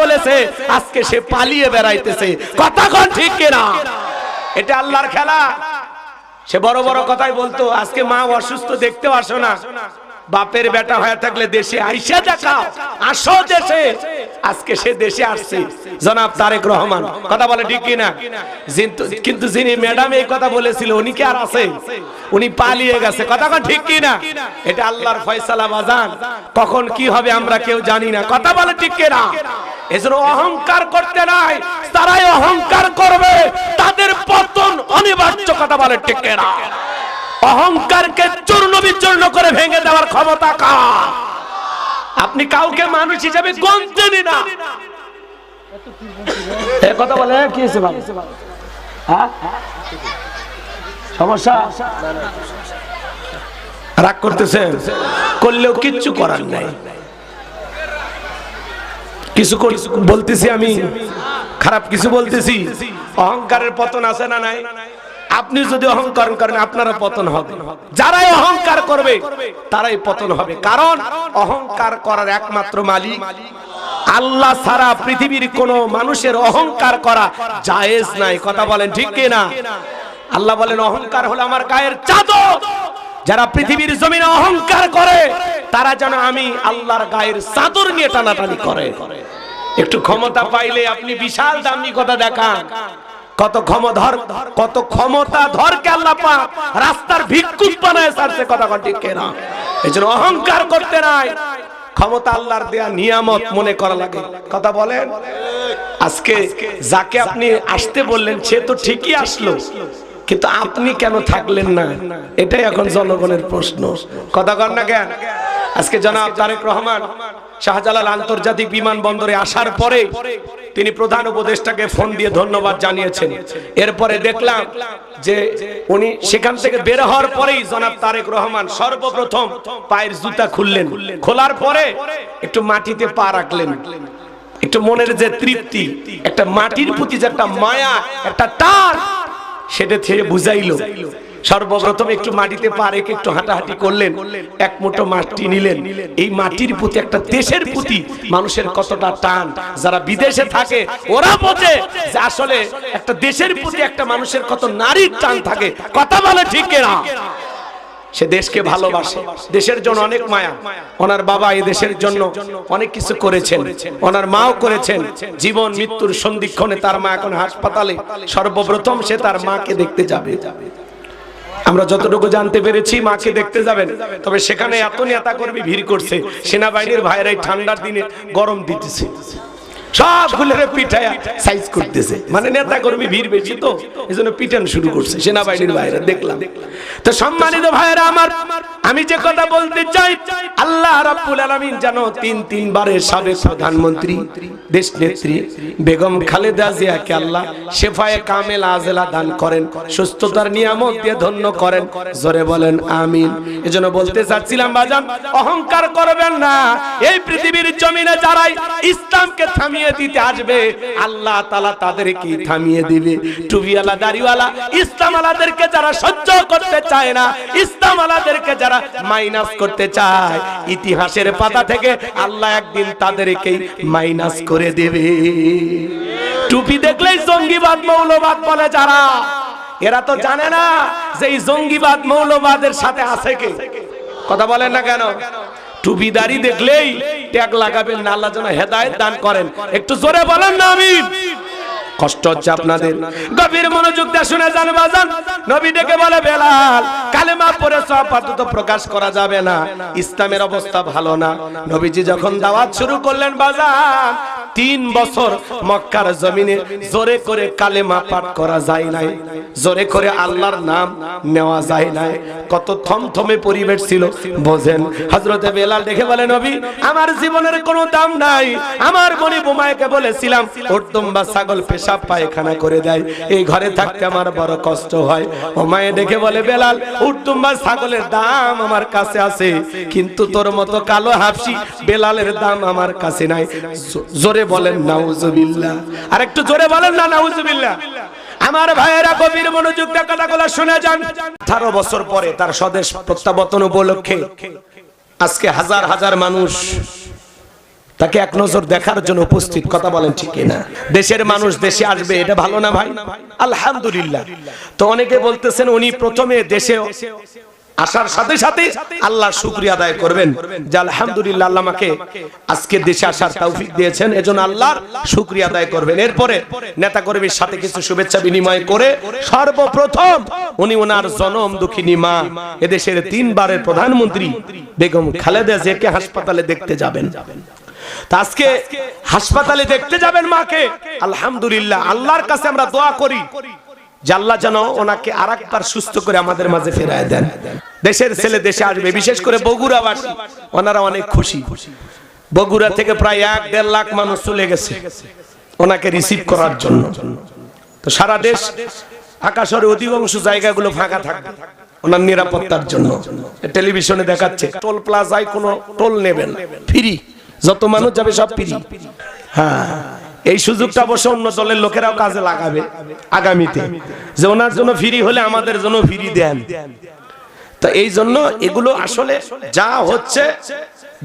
বলেছে, আজকে সে পালিয়ে বেড়াইতেছে। কথা কোন ঠিক কিনা? এটা আল্লাহর খেলা। সে বড় বড় কথাই বলতো, আজকে মা অসুস্থ দেখতেও আসো না। বাপের বেটা হয়ে থাকলে দেশে আইসা দেখাও। আসো দেশে। আজকে সে দেশে আসছে। জনাব তারেক রহমান। কথা বলে ঠিক কিনা? কিন্তু- যিনি ম্যাডাম এই কথা বলেছিল, উনি কি আর আছে? উনি পালিয়ে গেছে। কথা ঠিক কিনা? এটা আল্লাহর ফয়সালা বাজান। কখন কি হবে আমরা কেউ জানি না। কথা বলে ঠিক কিনা? এজন্য অহংকার করতে নাই। তারাই অহংকার করবে। তাদের পতন অনিবার্য। কথা বলে ঠিক কিনা? অহংকারকে চূর্ণ বিচূর্ণ করে ভেঙে দেওয়ার ক্ষমতা কার? আপনি কাউকে মানুষ হিসেবে গণতেনি না। কথা বলে কি? হ্যাঁ? রাগ করতেছে করলেও কিচ্ছু করার নাই। কিছু বলতেছি আমি, খারাপ কিছু বলতেছি। অহংকারের পতন আছে না নাই? আপনি যদি অহংকার করেন আপনারা পতন হবে। যারাই অহংকার করবে, তারাই পতন হবে। কারণ অহংকার করার একমাত্র মালিক আল্লাহ ছাড়া পৃথিবীর কোন মানুষের অহংকার করা জায়েজ নাই। কথা বলেন ঠিক কিনা? আল্লাহ বলেন, অহংকার হলো আমার গায়ের চাদর। যারা পৃথিবীর জমিনে অহংকার করে, তারা যেন আমি আল্লাহর গায়ের চাদর নিয়ে টানাটানি করে। একটু ক্ষমতা পাইলে আপনি বিশাল দামি কথা দেখান। কত ক্ষমধর কত ক্ষমতা ধরকে আল্লাহ পাক, রাস্তার ভিক্ষুক বানায় সারছে, কথা ঠিক কেনা? এই জন্য অহংকার করতে নাই। ক্ষমতা আল্লাহর দেয়া নিয়ামত মনে করা লাগে। কথা বলেন? আজকে যাকে আপনি আসতে বললেন, সে তো ঠিকই আসলো। কিন্তু আপনি কেন থাকলেন না? এটাই এখন জনগণের প্রশ্ন। কথা কর না কেন? আজকে জনাব তারেক রহমান শাহজালাল আন্তর্জাতিক বিমানবন্দরে আসার পরে তিনি প্রধান উপদেষ্টাকে ফোন দিয়ে ধন্যবাদ জানিয়েছেন। এরপরে দেখলাম যে উনি সেখান থেকে বের হওয়ার পরেই জনাব তারেক রহমান সর্বপ্রথম পায়ের জুতা খুললেন। খোলার পরে একটু মাটিতে পা রাখলেন। একটু মনের যে তৃপ্তি, একটা মাটির প্রতি যে একটা মায়া, একটা টান সেটা থেকে বুঝাইলো। সর্বপ্রথম একটু মাটিতে পা রেখে একটু হাঁটাহাঁটি করলেন, এক মুঠো মাটি নিলেন। এই মাটির প্রতি একটা দেশের প্রতি মানুষের কতটা টান, যারা বিদেশে থাকে, ওরা বোঝে যে আসলে একটা দেশের প্রতি একটা মানুষের কত নারীর টান থাকে। কথা বলে ঠিক না সে দেশকে ভালোবাসে। দেশের জন্য অনেক মায়া। ওনার বাবা এই দেশের জন্য অনেক কিছু করেছেন। ওনার মাও করেছেন। জীবন, মৃত্যুর সন্ধিক্ষণে তার মা এখন হাসপাতালে। সর্বপ্রথম সে তার মাকে দেখতে যাবে। আমরা যতটুকু জানতে পেরেছি, মাকে দেখতে যাবেন। তবে সেখানে এত নেতা কর্মী ভিড় করছে, সেনাবাহিনীর ভাইয়েরাই ঠান্ডার দিনে গরম দিতেছে। মানে নেতা কর্মী ভিড় বেশি তো এই জন্য পিটান শুরু করছে সেনাবাহিনীর বাইরে দেখলাম। তো সম্মানিত ভাইয়েরা, আমার আমি যে কথা বলতে চাই, আল্লাহ রাব্বুল আলামিন যেন তিন তিনবারের সাবেক প্রধানমন্ত্রী দেশ নেত্রী বেগম খালেদা জিয়াকে আল্লাহ শেফায়ে কামেল আজেলা দান করেন, সুস্থতার নিয়ামত দিয়ে ধন্য করেন। জোরে বলেন, আমিন। এজন্য বলতে চাচ্ছিলাম, বাজান, অহংকার করবেন না। এই পৃথিবীর জমিনে যারাই ইসলামকে থামিয়ে দিতে আসবে, আল্লাহ তাআলা তাদেরকে থামিয়ে দিবে। টুবিওয়ালা দাড়িওয়ালা, ইসলাম আলাদেরকে যারা সহ্য করতে চায় না, ইসলাম আলাদেরকে যারা মাইনাস করতে চায়। ইতিহাসের পাতা থেকে আল্লাহ একদিন তাদেরকেই মাইনাস করে দেবে। টুপি দেখলেই জঙ্গিবাদ মৌলবাদ বলে যারা। এরা তো জানে না যে এই জঙ্গিবাদ মৌলবাদের সাথে আছে কে। কথা বলেন না কেন? টুপিদারি দেখলেই ট্যাগ লাগাবেন না, আল্লাহ যেন হেদায়েত দান করেন। একটু জোরে বলেন না আমি কষ্ট হচ্ছে আপনাদের। গভীর মনোযোগ দিয়ে শুনে যান, বাজান। নবী ডেকে বলে, বেলাল কালেমা পড়ে সব আপাতত প্রকাশ করা যাবে না। ইসলামের অবস্থা ভালো না। নবীজি যখন দাওয়াত শুরু করলেন বাজান তিন বছর মক্কার জমিনে জোরে করে কালেমা পাঠ করা যায় নাই। জোরে করে আল্লাহর নাম নেওয়া যায় নাই। কত থমথমে পরিবেশ ছিল, বোঝেন। হজরতে বেলাল দেখে বলে, নবী, আমার জীবনের কোনো দাম নাই। আমার মনি বোমায়কে বলেছিলাম, উর্দম বা ছাগল পেশাব পায়খানা করে দেয়। এই ঘরে থাকতে আমার বড় কষ্ট হয়। ও মায়ে দেখে বলে, বেলাল, উর্দম বা ছাগলের দাম আমার কাছে আছে, কিন্তু তোর মতো কালো হাফসি বেলালের দাম আমার কাছে নাই। জো- জোরে বলেন, নাউজুবিল্লাহ। আর একটু জোরে বলেন না, নাউজুবিল্লাহ। আমার ভাইয়েরা গভীর মনোযোগ দিয়ে কথাগুলো শুনে যান। আঠারো বছর পরে তার স্বদেশ প্রত্যাবর্তন উপলক্ষে আজকে হাজার হাজার মানুষ তাকে এক নজর দেখার জন্য উপস্থিত। কথা বলেন ঠিক না দেশের মানুষ দেশে আসবে, এটা ভালো না ভাই? আলহামদুলিল্লাহ। তো অনেকে বলতেছেন উনি প্রথমে দেশে আসার সাথে সাথে আল্লাহর শুকরিয়া আদায় করবেন যে আলহামদুলিল্লাহ আল্লাহ আমাকে আজকে দেশে আসার তৌফিক দিয়েছেন, এজন্য আল্লাহর শুকরিয়া আদায় করবেন। এরপরে নেতা কর্মীর সাথে কিছু শুভেচ্ছা বিনিময় করে সর্বপ্রথম উনি ওনার জনম দুঃখিনী মা, এদেশের তিনবারের প্রধানমন্ত্রী বেগম খালেদা জিয়াকে হাসপাতালে দেখতে যাবেন। আজকে হাসপাতালে দেখতে যাবেন মাকে। আলহামদুলিল্লাহ, আল্লাহর কাছে আমরা দোয়া করি আল্লাহ যেন ওনাকে আর সুস্থ করে আমাদের মাঝে ফেরায় দেন। দেশের ছেলে দেশে আসবে, বিশেষ করে বগুড়াবাসী। ওনারা অনেক খুশি। বগুড়া থেকে প্রায় এক দেড় লাখ মানুষ চলে গেছে ওনাকে রিসিভ করার জন্য। তো সারা দেশ, আকাশের অধিকাংশ জায়গাগুলো ফাঁকা থাকবে ওনার নিরাপত্তার জন্য। টেলিভিশনে দেখাচ্ছে, টোল প্লাজায় কোনো টোল নেবেন ফ্রি। যত মানুষ যাবে সব ফ্রি। হ্যাঁ এই সুযোগটা অবশ্য অন্য দলের লোকেরাও কাজে লাগাবে আগামীতে। যে ওনার জন্য ফ্রি হলে আমাদের জন্য ফ্রি দেন। তা এই জন্য এগুলো আসলে যা হচ্ছে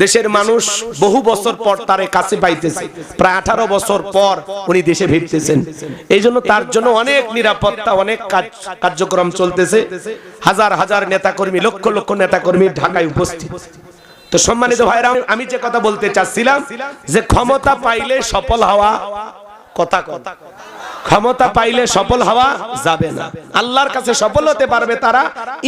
দেশের মানুষ বহু বছর পর তার কাছে পাইতেছে। প্রায় আঠারো বছর পর উনি দেশে ফিরতেছেন। এই জন্য তার জন্য অনেক নিরাপত্তা, অনেক কার্যক্রম চলতেছে। হাজার হাজার নেতাকর্মী, লক্ষ লক্ষ নেতাকর্মী ঢাকায় উপস্থিত। তো সম্মানিত ভাইরা আমি যে কথা বলতে চাচ্ছিলাম যে ক্ষমতা পাইলে সফল হওয়া কথা কথা ক্ষমতা পাইলে সফল হওয়া যাবে না। আল্লাহর কাছে সফল হতে পারবে তারা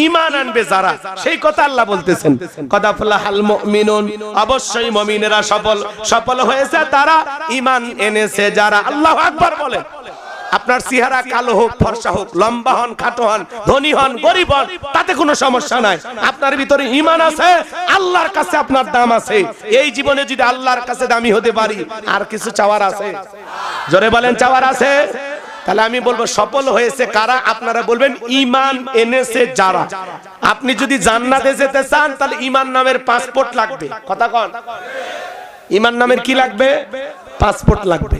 ইমান আনবে যারা। সেই কথা আল্লাহ বলতেছেন। কদাফলাহাল মুমিনুন, অবশ্যই মুমিনেরা সফল। সফল হয়েছে তারা ইমান এনেছে যারা। আল্লাহু আকবার বলেন। আপনার চেহারা কালো হোক, ফর্সা হোক, লম্বা হন, খাটো হন, ধনী হন, গরিব হন, তাতে কোনো সমস্যা নাই। আপনার ভিতরে ইমান আছে, আল্লাহর কাছে আপনার দাম আছে। এই জীবনে যদি আল্লাহর কাছে দামি হতে পারি, আর কিছু চাওয়ার আছে? জোরে বলেন, চাওয়ার আছে? তাহলে আমি বলব, সফল হয়েছে কারা? আপনারা বলবেন ইমান এনেছে যারা। আপনি যদি জান্নাতে যেতে চান, তাহলে ইমান নামের পাসপোর্ট লাগবে। কথা কন। ইমান নামের কি লাগবে? পাসপোর্ট লাগবে।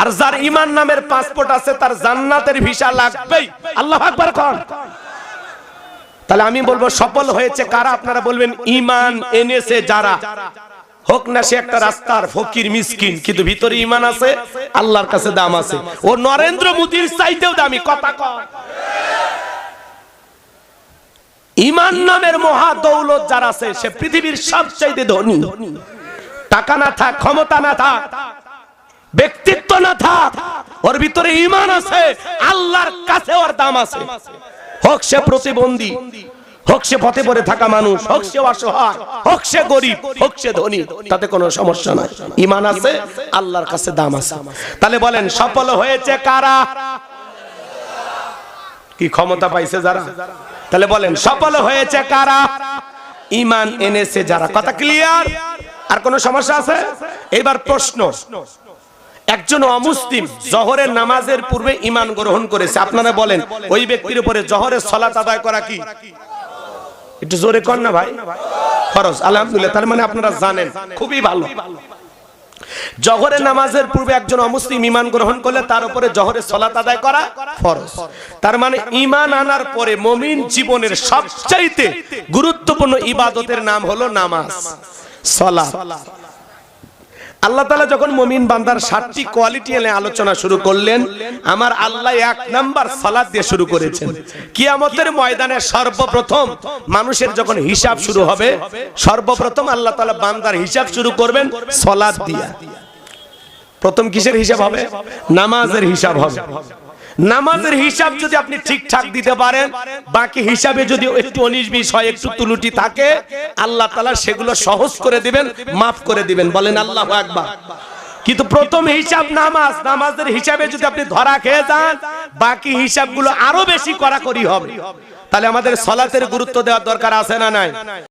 আর যার ইমান নামের পাসপোর্ট আছে, তার জান্নাতের ভিসা লাগবেই। আল্লাহ আকবার কন। তাহলে আমি বলব, সফল হয়েছে কারা? আপনারা বলবেন, ইমান এনেছে যারা। হোক না সে একটা রাস্তার ফকির, মিসকিন, কিন্তু ভিতরে ইমান আছে, আল্লাহর কাছে দাম আছে। ও নরেন্দ্র মোদীর চাইতেও দামি, কথা কন। ইমান নামের মহা দৌলত যার আছে, সে পৃথিবীর সবচাইতে ধনী। টাকা না থাক, ক্ষমতা না থাক। ব্যক্তিত্ব না থাক, ওর ভিতরে ইমান আছে, আল্লাহর কাছে ওর দাম আছে। হোক সে প্রতিবন্ধী, হোক সে পথে পড়ে থাকা মানুষ, হোক সে অসহায়, হোক সে গরিব, হোক সে ধনী, তাতে কোনো সমস্যা নাই। ইমান আছে, আল্লাহর কাছে দাম আছে। তাহলে বলেন, সফল হয়েছে কারা? কি ক্ষমতা পাইছে যারা? তাহলে বলেন, সফল হয়েছে কারা? ইমান এনেছে যারা। কথা ক্লিয়ার আর কোন সমস্যা আছে? এবার প্রশ্ন একজন অমুসলিম জহরের নামাজের পূর্বে ইমান গ্রহণ করেছে। আপনারা বলেন, ওই ব্যক্তির উপরে জহরের সলাত আদায় করা কি? একটু জোরে কর না ভাই। খরচ আলহামদুলিল্লাহ। তার মানে আপনারা জানেন, খুবই ভালো। জহরের নামাজের পূর্বে একজন অমুসলিম ইমান গ্রহণ করলে তার উপরে জহরের সলাত আদায় করা ফরজ। তার মানে ইমান আনার পরে মমিন জীবনের সবচাইতে গুরুত্বপূর্ণ ইবাদতের নাম হলো নামাজ সলাত আল্লাহ তালা যখন মমিন বান্দার সাতটি কোয়ালিটি এনে আলোচনা শুরু করলেন, আমার আল্লাহ এক নাম্বার সালাদ দিয়ে শুরু করেছেন। কিয়ামতের ময়দানে সর্বপ্রথম মানুষের যখন হিসাব শুরু হবে, সর্বপ্রথম আল্লাহ তালা বান্দার হিসাব শুরু করবেন সলাদ দিয়া। প্রথম কিসের হিসাব হবে? নামাজের হিসাব হবে। নামাজের হিসাব যদি আপনি ঠিকঠাক দিতে পারেন, বাকি হিসাবে যদি একটু উনিশ বিশ হয়, একটু তুলুটি থাকে, আল্লাহ তালা সেগুলো সহজ করে দিবেন, মাফ করে দিবেন। বলেন, আল্লাহ একবার কিন্তু প্রথম হিসাব নামাজ, নামাজের হিসাবে যদি আপনি ধরা খেয়ে যান, বাকি হিসাবগুলো আরও বেশি কড়াকড়ি হবে। তাহলে আমাদের সলাতের গুরুত্ব দেওয়ার দরকার আছে না নাই?